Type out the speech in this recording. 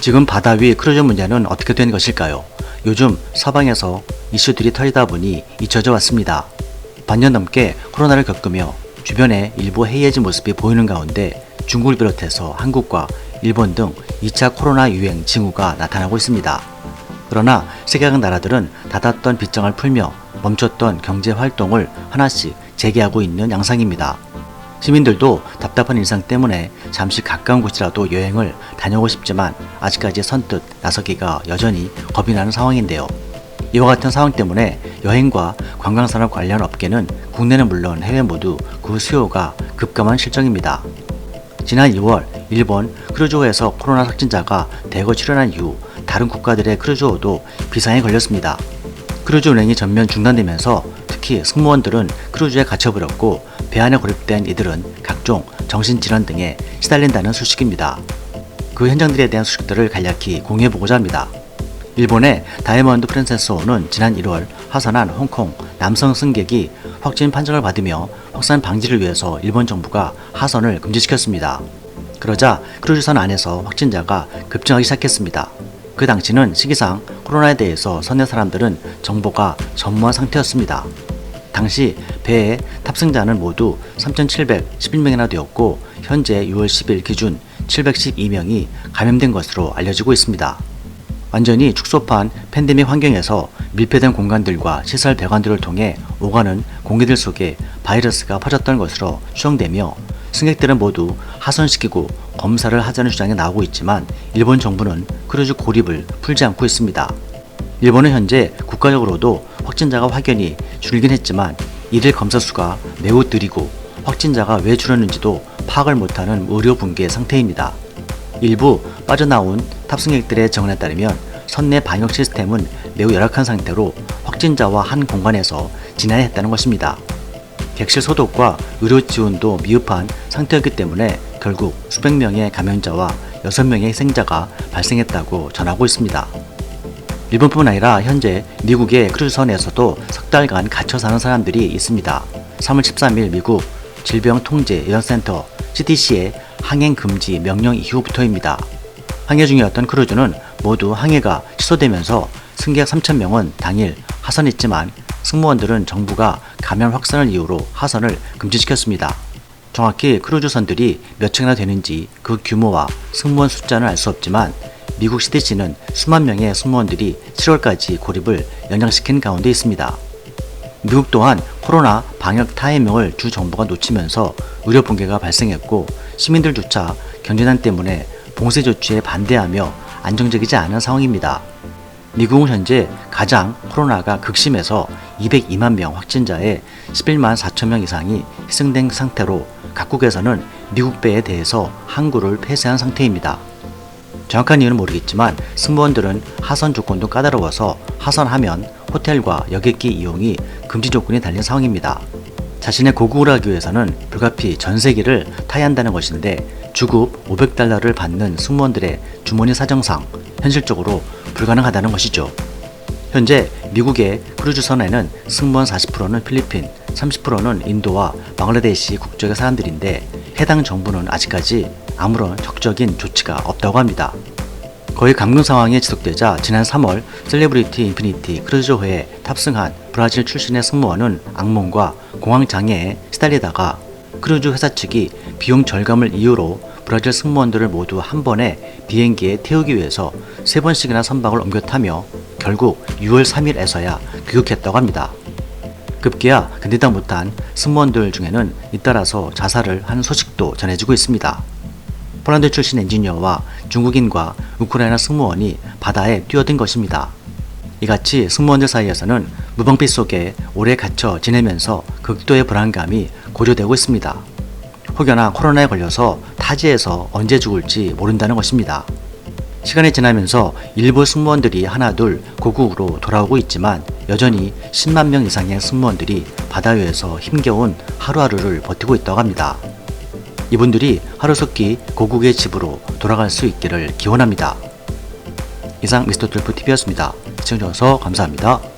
지금 바다 위 크루즈 문제는 어떻게 된 것일까요? 요즘 서방에서 이슈들이 터지다 보니 잊혀져 왔습니다. 반년 넘게 코로나를 겪으며 주변에 일부 해이해진 모습이 보이는 가운데 중국을 비롯해서 한국과 일본 등 2차 코로나 유행 징후가 나타나고 있습니다. 그러나 세계각 나라들은 닫았던 빗장을 풀며 멈췄던 경제 활동을 하나씩 재개하고 있는 양상입니다. 시민들도 답답한 일상 때문에 잠시 가까운 곳이라도 여행을 다녀오고 싶지만 아직까지 선뜻 나서기가 여전히 겁이 나는 상황인데요. 이와 같은 상황 때문에 여행과 관광산업 관련 업계는 국내는 물론 해외 모두 그 수요가 급감한 실정입니다. 지난 2월 일본 크루즈호에서 코로나 확진자가 대거 출현한 이후 다른 국가들의 크루즈호도 비상에 걸렸습니다. 크루즈 운행이 전면 중단되면서 특히 승무원들은 크루즈에 갇혀버렸고 배 안에 고립된 이들은 각종 정신질환 등에 시달린다는 소식입니다. 그 현장들에 대한 소식들을 간략히 공유해보고자 합니다. 일본의 다이아몬드 프린세스호는 지난 1월 하선한 홍콩 남성 승객이 확진 판정을 받으며 확산 방지를 위해서 일본 정부가 하선을 금지시켰습니다. 그러자 크루즈선 안에서 확진자가 급증하기 시작했습니다. 그 당시는 시기상 코로나에 대해서 선내 사람들은 정보가 전무한 상태였습니다. 당시 배의 탑승자는 모두 3,711명이나 되었고 현재 6월 10일 기준 712명이 감염된 것으로 알려지고 있습니다. 완전히 축소판 팬데믹 환경에서 밀폐된 공간들과 시설 배관들을 통해 오가는 공기들 속에 바이러스가 퍼졌던 것으로 추정되며 승객들은 모두 하선시키고 검사를 하자는 주장이 나오고 있지만 일본 정부는 크루즈 고립을 풀지 않고 있습니다. 일본은 현재 국가적으로도 확진자가 확연히 줄긴 했지만 이들 검사 수가 매우 느리고 확진자가 왜 줄었는지도 파악을 못하는 의료 붕괴 상태입니다. 일부 빠져나온 탑승객들의 정언에 따르면 선내 방역 시스템은 매우 열악한 상태로 확진자와 한 공간에서 지내야 했다는 것입니다. 객실 소독과 의료 지원도 미흡한 상태였기 때문에 결국 수백 명의 감염자와 6명의 희생자가 발생했다고 전하고 있습니다. 일본뿐 아니라 현재 미국의 크루즈선에서도 석 달간 갇혀 사는 사람들이 있습니다. 3월 13일 미국 질병통제예방센터 CDC의 항행 금지 명령 이후부터입니다. 항해 중이었던 크루즈는 모두 항해가 취소되면서 승객 3,000명은 당일 하선했지만 승무원들은 정부가 감염 확산을 이유로 하선을 금지시켰습니다. 정확히 크루즈선들이 몇 척이나 되는지 그 규모와 승무원 숫자는 알 수 없지만 미국 CDC는 수만 명의 승무원들이 7월까지 고립을 연장시킨 가운데 있습니다. 미국 또한 코로나 방역 타이밍을 주 정부가 놓치면서 의료 붕괴가 발생했고 시민들조차 경제난 때문에 봉쇄 조치에 반대하며 안정적이지 않은 상황입니다. 미국은 현재 가장 코로나가 극심해서 202만 명 확진자에 11만 4천 명 이상이 희생된 상태로 각국에서는 미국 배에 대해서 항구를 폐쇄한 상태입니다. 정확한 이유는 모르겠지만 승무원들은 하선 조건도 까다로워서 하선하면 호텔과 여객기 이용이 금지 조건이 달린 상황입니다. 자신의 고국을 하기 위해서는 불가피 전세기를 타야 한다는 것인데 주급 500달러를 받는 승무원들의 주머니 사정상 현실적으로 불가능하다는 것이죠. 현재 미국의 크루즈선에는 승무원 40%는 필리핀, 30%는 인도와 방글라데시 국적의 사람들인데 해당 정부는 아직까지 아무런 적적인 조치가 없다고 합니다. 거의 감금 상황이 지속되자 지난 3월 셀레브리티 인피니티 크루즈호에 탑승한 브라질 출신의 승무원은 악몽과 공황 장애에 시달리다가 크루즈 회사 측이 비용 절감을 이유로 브라질 승무원들을 모두 한 번에 비행기에 태우기 위해서 세 번씩이나 선박을 옮겨 타며 결국 6월 3일에서야 귀국했다고 합니다. 급기야 견디다 못한 승무원들 중에는 잇따라서 자살을 한 소식도 전해지고 있습니다. 폴란드 출신 엔지니어와 중국인과 우크라이나 승무원이 바다에 뛰어든 것입니다. 이같이 승무원들 사이에서는 무방비 속에 오래 갇혀 지내면서 극도의 불안감이 고조되고 있습니다. 혹여나 코로나에 걸려서 타지에서 언제 죽을지 모른다는 것입니다. 시간이 지나면서 일부 승무원들이 하나둘 고국으로 돌아오고 있지만 여전히 10만 명 이상의 승무원들이 바다 위에서 힘겨운 하루하루를 버티고 있다고 합니다. 이분들이 하루속히 고국의 집으로 돌아갈 수 있기를 기원합니다. 이상 미스터 툴프 TV였습니다. 시청해주셔서 감사합니다.